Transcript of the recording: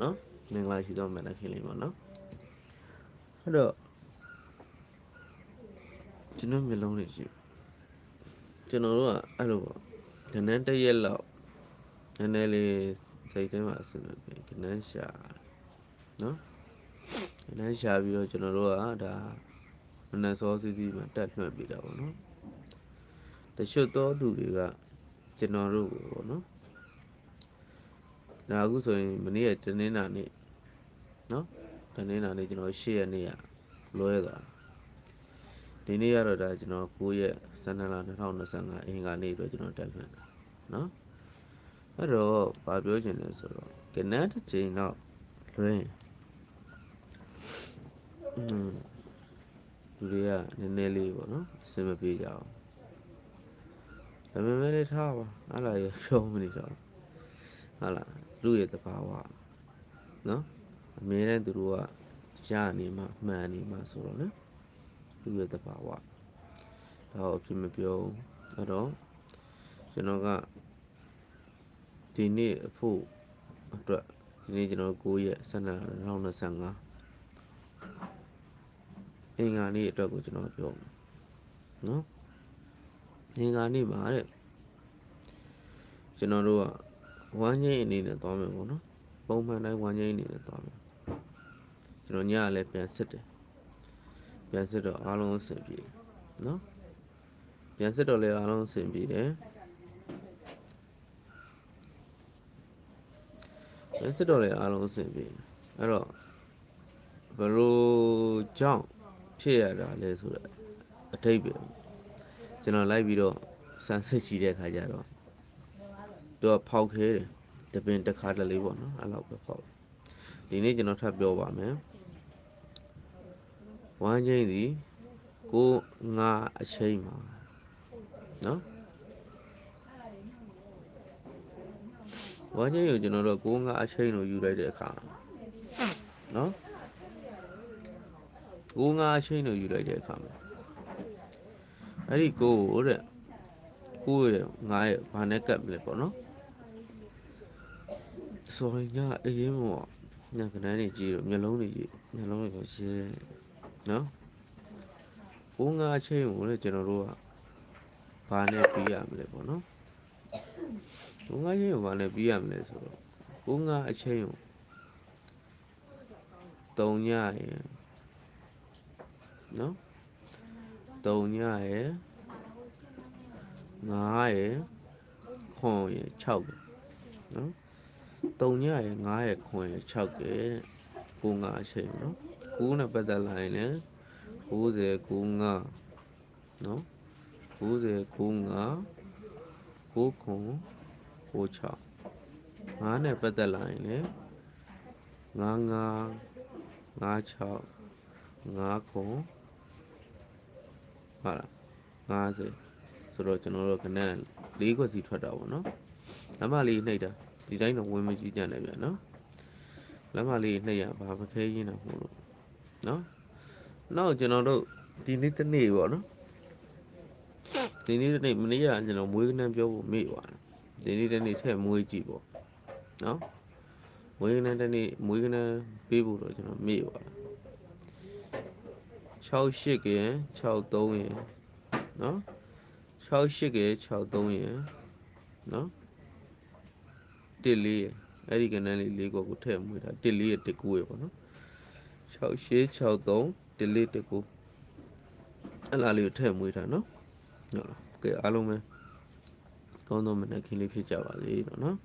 နော်မင်္ဂလာရှိသောမနက်ခင်းလေးပါနော်အဲ့တော့ကျွန်တော်မျိုးလုံးလေးရှိကျွန်တော်တို့ကအဲ့လိုပေါ့ခဏန်းတစ်ရက်လောက်နည်းနည်းလေးစိတ်ထဲမှာအဆင်မပြေခဏန်းရှာနော်ခဏန်းရှာပြီးတော့ကျွန်တော်တို့ကဒါမနက်စောစီးစီးမှာတက်လွှတ်ပြီးတာပေါ့နော်တချို့သောသူတွေကကျွန်တော်တို့ကိုပေါ့နော် ဒါအခုဆိုရင်မနေ့ကတနင်္လာနေ့နော်တနင်္လာနေ့ကျွန်တော်၈ရက်နေ့ကလွဲသွားဒီနေ့ကတော့ဒါကျွန်တော်9ရက်12လ2025အင်္ဂါနေ့အတွက်ကျွန်တော်တက်လွှင့်တာနော်အဲ့တော့ဘာပြောချင်လဲဆိုတော့ကနက်တစ်ချိန်တော့လွှင့်อืมလူတွေကနည်းနည်းလေးပေါ့နော်အဆင်မပြေကြအောင်ဒါပေမဲ့လည်းထားပါအဲ့လာရပြောမနေကြဘူး ဟုတ်လားလူရဲ့တဘာဝနော်အမြဲတမ်းသူတို့ကရနေမှမှန်နေမှဆိုတော့လေလူရဲ့တဘာဝဒါတော့အဖြစ်မပြောဘူးအဲ့တော့ကျွန်တော်ကဒီနေ့အဖို့အတွက်ဒီနေ့ကျွန်တော်9ရက်12 2025အင်္ဂါနေ့အတွက်ကိုကျွန်တော်ပြောမယ်နော်အင်္ဂါနေ့မှာတဲ့ကျွန်တော်တို့က ဝမ်းငိမ့်အနေနဲ့သွားမယ်ပေါ့နော်ပုံမှန်တိုင်းဝမ်းငိမ့်အနေနဲ့သွားမယ်ကျွန်တော်ညကလည်းပြန်စစ်တယ်ပြန်စစ်တော့အားလုံးအဆင်ပြေတယ်နော်ပြန်စစ်တော့လည်းအားလုံးအဆင်ပြေတယ်ပြန်စစ်တော့လည်းအားလုံးအဆင်ပြေတယ်အဲ့တော့ဘယ်လိုကြောင့်ဖြစ်ရတာလဲဆိုတော့အထိပ္ပယ်ကျွန်တော်လိုက်ပြီးတော့စမ်းစစ်ကြည့်တဲ့ခါကျတော့ သူကဖောက်ခဲတယ်တပင်တစ်ခါတလေပေါ့နော်အဲ့လောက်ပဲဖောက်ဒီနေ့ကျွန်တော်ထပ်ပြောပါမယ်ဝမ်းချင်းစီကိုငါအချိန်မှာနော်ဝမ်းချင်းကိုကျွန်တော်တို့ကိုငါအချိန်လို့ယူလိုက်တဲ့အခါနော်ကိုငါအချိန်လို့ယူလိုက်တဲ့အခါမှာအဲ့ဒီကိုကိုတဲ့ကိုရဲ့ငါရဲ့ဘာနဲ့ကပ်မလဲပေါ့နော် ဆိုရင်ညအရင်မောညကနန်းနေကြည့်တော့မျက်လုံးတွေကြည့်မျက်လုံးတွေကိုရှင်းနော်ဘုံငါချင်းကိုလည်းကျွန်တော်တို့ကဘာနဲ့ပြီးရမလဲပေါ့နော်ဘုံငါချင်းကိုဘာနဲ့ပြီးရမလဲဆိုတော့ဘုံငါအချင်းကိုတုံညရယ်နော်တုံညရယ်ငါးရယ်ခွန်ရယ်6ရယ်နော် 3ညရယ်9ရယ်9ရယ်6ရယ်9 9အချိန်နော်9နဲ့ပတ်သက်လာရင်လည်း90 95နော်90 95 9ခွန်96 9နဲ့ပတ်သက်လာရင်လည်း95 96 9ခွန်ဟာလား50ဆိုတော့ကျွန်တော်တို့ခဏ၄ခွက်စီထွက်တာပေါ့နော်အမလေးနှိပ်တာ ဒီတိုင်းတော့ဝင်မကြည့်ကြနဲ့ဗျာနော်လက်မလေးနှိပ်ရဘာမခဲရင်းတော့မဟုတ်လို့နော်နောက်ကျွန်တော်တို့ဒီနေ့တစ်နေ့ပေါ့နော်ဒီနေ့တစ်နေ့မနေ့ကကျွန်တော်မွေးကနန်းပြောဖို့မေ့သွားတယ်ဒီနေ့တစ်နေ့ထည့်မွေးကြည့်ပေါ့နော်မွေးကနန်းတစ်နေ့မွေးကနန်းပေးဖို့တော့ကျွန်တော်မေ့သွားတယ်68ကရင်63ရယ်နော်68ကရင်63ရယ်နော် တစ်လေးရယ်အဲ့ဒီကနန်းလေးလေးကိုကိုထည့်မွေးတာတစ်လေးရတစ်ကူရယ်ပေါ့နော်6ရှေး63တစ်လေးတစ်ကူအဲ့လားလေးကိုထည့်မွေးတာနော်ဟုတ်လားကဲအားလုံးပဲကောင်းသောမနက်ခင်းလေးဖြစ်ကြပါစေတော့နော်